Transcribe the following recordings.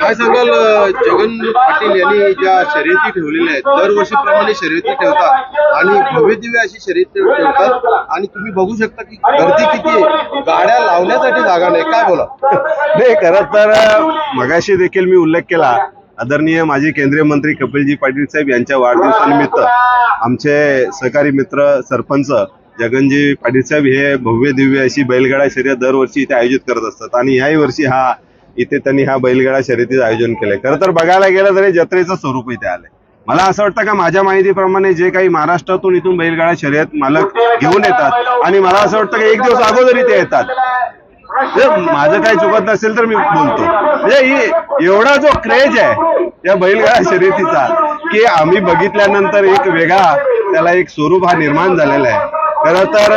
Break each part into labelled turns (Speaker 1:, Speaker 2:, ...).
Speaker 1: काय सांगाल जगन पाटील यांनी ज्या शर्यती ठेवलेल्या आहेत दरवर्षीप्रमाणे शर्यती ठेवतात आणि भव्यदिव्य अशी शर्यती ठेवतात. आणि तुम्ही बघू शकता की गर्दी किती आहे. गाड्या लावण्यासाठी जागा नाही. काय बोला?
Speaker 2: नाही खरं तर मगाशी देखील मी उल्लेख केला. आदरणीय माजी केंद्रीय मंत्री कपिलजी पाटील साहेब यांच्या वाढदिवसानिमित्त आमचे सहकारी मित्र सरपंच जगनजी पाटील साहेब हे भव्य दिव्य अशी बैलगाडा शर्यत दरवर्षी इथे आयोजित करत असतात. आणि याही वर्षी हा इथे त्यांनी हा बैलगाडा शर्यतीचं आयोजन केलंय. खरं तर बघायला गेलं तरी जत्रेचं स्वरूप इथे आलंय. मला असं वाटतं का माझ्या माहितीप्रमाणे जे काही महाराष्ट्रातून इथून बैलगाडा शर्यत मालक घेऊन येतात आणि मला असं वाटतं की एक दिवस अगोदर इथे येतात. माझं काही चुकत नसेल तर मी बोलतो. म्हणजे ही एवढा जो क्रेज आहे या बैलगाडा शर्यतीचा की आम्ही बघितल्यानंतर एक वेगळा त्याला एक स्वरूप हा निर्माण झालेला आहे. खरं तर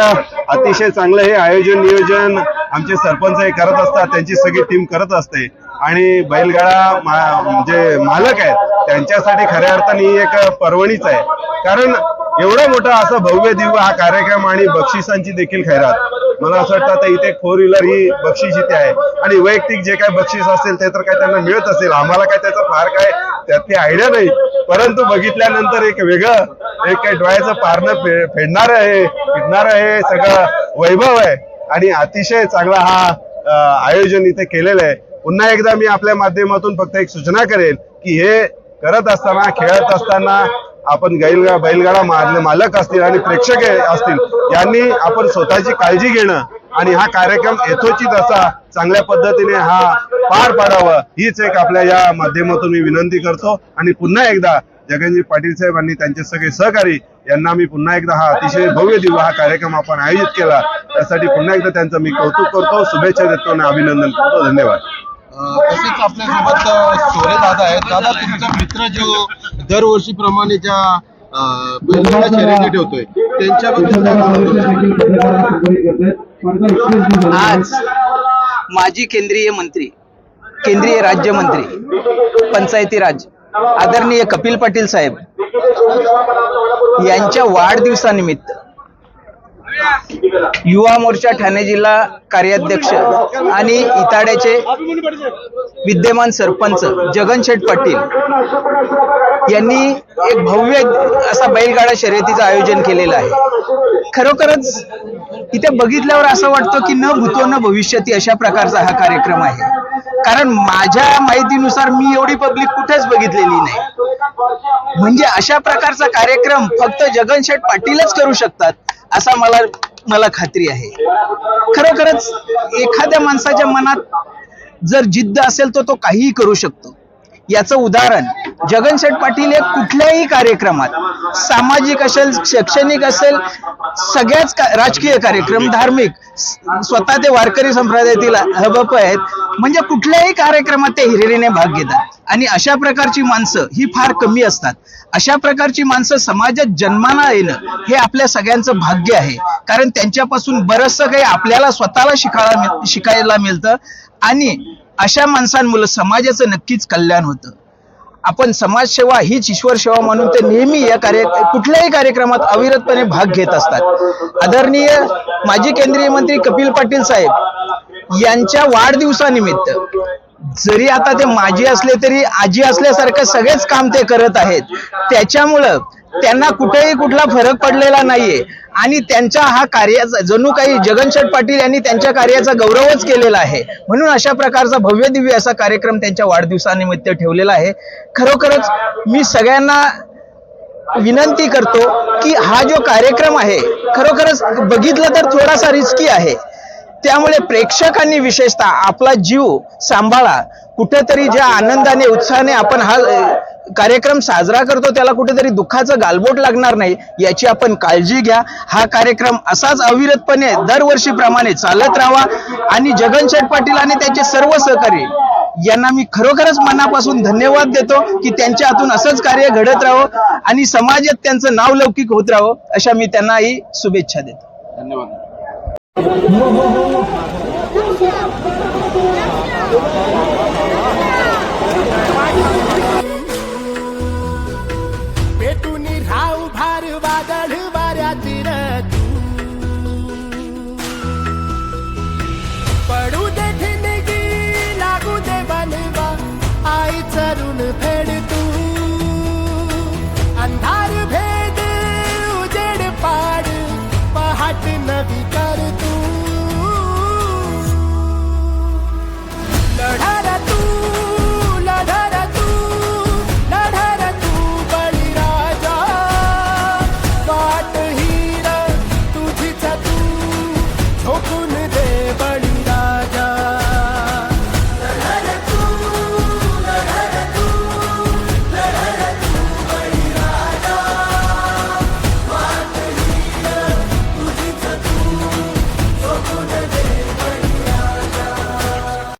Speaker 2: अतिशय चांगलं हे आयोजन नियोजन आमचे सरपंच हे करत असतात त्यांची सगळी टीम करत असते. आणि बैलगाडा जे मालक आहेत त्यांच्यासाठी खऱ्या अर्थाने ही एक पर्वणीच आहे. कारण एवढा मोठा असा भव्य दिव्य हा कार्यक्रम आणि बक्षिसांची देखील खैरात. मला असं वाटतं आता इथे फोर व्हीलर ही बक्षीस इथे आहे. आणि वैयक्तिक जे काय बक्षीस असेल ते तर काय त्यांना मिळत असेल. आम्हाला काय त्याचा फार काय त्यातली आयडिया नाही. परंतु बघितल्यानंतर एक वेगळं एक काय डोळ्याचं पारणं फेडणार आहे फिरणार आहे सगळं वैभव आहे. आणि अतिशय चांगला हा आयोजन इथे केलेलं आहे. पुन्हा एकदा मी आपल्या माध्यमातून फक्त एक सूचना करेल की हे करत असताना खेळत असताना आपण गैलगा बैलगाडा मारले मालक असतील आणि प्रेक्षक असतील यांनी आपण स्वतःची काळजी घेणं आणि हा कार्यक्रम यथोचित असा चांगल्या पद्धतीने हा पार पाडावा हीच एक आपल्या या माध्यमातून मी विनंती करतो. आणि पुन्हा एकदा जगनजी पाटील साहेब आणि त्यांचे सगळे सहकारी यांना मी पुन्हा एकदा हा अतिशय भव्य दिव्य हा कार्यक्रम आपण आयोजित केला. त्यासाठी पुन्हा एकदा त्यांचं मी कौतुक करतो शुभेच्छा देतो आणि अभिनंदन करतो. धन्यवाद.
Speaker 1: तसेच आपल्यासोबत सोरे दादा आहेत. दादा तुमचा मित्र जो दरवर्षीप्रमाणे ज्या अं, बैलगाडा शर्यती ठेवतोय त्यांच्याबद्दल?
Speaker 3: आज माजी केंद्रीय मंत्री केंद्रीय राज्यमंत्री पंचायती राज आदरणीय कपिल पाटील साहेब यांच्या वाढदिवसानिमित्त युवा मोर्चा ठाणे जिल्हा कार्याध्यक्ष आणि इताड्याचे विद्यमान सरपंच जगन शेठ पाटील यांनी एक भव्य असा बैलगाडा शर्यतीचं आयोजन केलेलं आहे. खरोखरच इथे बघितल्यावर असं वाटतं की न भूतो न भविष्यती अशा प्रकारचा हा कार्यक्रम आहे. कारण माझ्या माहितीनुसार मी एवढी पब्लिक कुठेच बघितलेली नाही. म्हणजे अशा प्रकारचा कार्यक्रम फक्त जगन शेठ पाटीलच करू शकतात असा मला मला खात्री आहे. खरोखरच एखाद्या माणसाच्या मनात जर जिद्द असेल तर तो काहीही करू शकतो. याचं उदाहरण जगन शेठ पाटील हे कुठल्याही कार्यक्रमात सामाजिक असेल शैक्षणिक असेल सगळ्याच का- राजकीय कार्यक्रम धार्मिक स्वतः ते वारकरी संप्रदायातील हबप आहेत. म्हणजे कुठल्याही कार्यक्रमात ते हिरिरीने भाग घेतात. आणि अशा प्रकारची माणसं ही फार कमी असतात. अशा प्रकारची माणसं समाजात जन्माला येणं हे आपल्या सगळ्यांचं भाग्य आहे. कारण त्यांच्यापासून बरंचसं काही आपल्याला स्वतःला शिकायला शिकायला मिळतं. आणि अशा माणसांमुळे समाजाचं नक्कीच कल्याण होतं. आपण समाजसेवा हीच ईश्वर सेवा म्हणून ते नेहमी या कार्य कुठल्याही कार्यक्रमात अविरतपणे भाग घेत असतात. आदरणीय माजी केंद्रीय मंत्री कपिल पाटील साहेब यांच्या वाढदिवसानिमित्त जरी आता ते माजी असले तरी आजी असल्यासारखं सगळेच काम ते करत आहेत. त्याच्यामुळं त्यांना कुठेही कुठला फरक पडलेला नाहीये. आणि त्यांच्या हा कार्याचा जणू काही जगनशेठ पाटील यांनी त्यांच्या कार्याचा गौरवच केलेला आहे. म्हणून अशा प्रकारचा भव्य दिव्य असा कार्यक्रम त्यांच्या वाढदिवसानिमित्त ठेवलेला आहे. खरोखरच मी सगळ्यांना विनंती करतो की हा जो कार्यक्रम आहे खरोखरच बघितलं तर थोडासा रिस्की आहे. त्यामुळे प्रेक्षकांनी विशेषतः आपला जीव सांभाळा. कुठेतरी ज्या आनंदाने उत्साहाने आपण हा कार्यक्रम साजरा करतो त्याला कुठेतरी दुःखाचं गालबोट लागणार नाही याची आपण काळजी घ्या. हा कार्यक्रम असाच अविरतपणे दरवर्षीप्रमाणे चालत राहावा. आणि जगन शेठ पाटील आणि त्यांचे सर्व सहकारी यांना मी खरोखरच मनापासून धन्यवाद देतो की त्यांच्या हातून असंच कार्य घडत राहावं आणि समाजात त्यांचं नाव लौकिक होत राहावं अशा मी त्यांनाही शुभेच्छा देतो.
Speaker 1: धन्यवाद.